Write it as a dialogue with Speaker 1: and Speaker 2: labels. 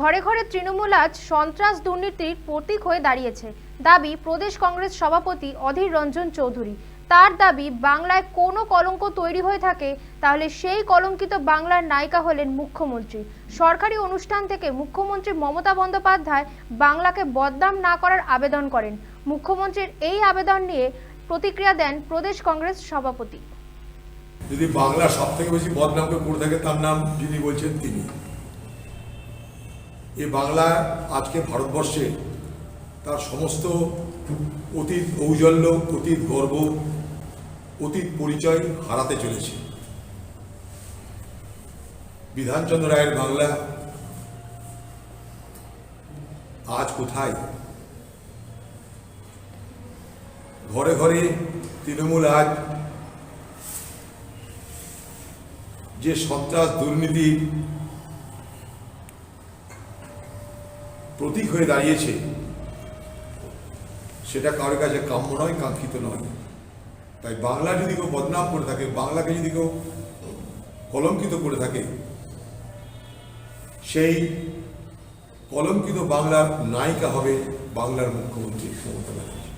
Speaker 1: ঘরে ঘরে তৃণমূল আজ সন্ত্রাস দুর্নীতির প্রতীক হয়ে দাঁড়িয়েছে। দাবি, প্রদেশ কংগ্রেস সভাপতি অধীর রঞ্জন চৌধুরী। তার দাবি, বাংলায় কোনো কলঙ্ক তৈরি হয়ে থাকে, তাহলে সেই কলঙ্কিত বাংলার নায়িকা হলেন মুখ্যমন্ত্রী। সরকারি অনুষ্ঠান থেকে মুখ্যমন্ত্রী মমতা বন্দ্যোপাধ্যায় বাংলাকে বদনাম না করার আবেদন করেন। মুখ্যমন্ত্রীর এই আবেদন নিয়ে প্রতিক্রিয়া দেন প্রদেশ কংগ্রেস সভাপতি।
Speaker 2: যদি বাংলা সব থেকে বেশি বদনাম কেউ করে থাকে, তার নাম যিনি বলছেন তিনি। এই বাংলা আজকে ভারতবর্ষে তার সমস্ত অতীত ঔজ্জ্বল্য, অতীত গর্ব, অতীত পরিচয় হারাতে চলেছে। বিধানচন্দ্র রায়ের বাংলা আজ কোথায়? ঘরে ঘরে তৃণমূল আজ যে সন্ত্রাস দুর্নীতি প্রতীক হয়ে দাঁড়িয়েছে। সেটা কারোর কাছে কাম্য নয়, কাঙ্ক্ষিত নয়। তাই বাংলা যদি কেউ বদনাম করে থাকে, বাংলাকে যদি কেউ কলঙ্কিত করে থাকে, সেই কলঙ্কিত বাংলার নায়িকা হবে বাংলার মুখ্যমন্ত্রী মমতা ব্যানার্জি।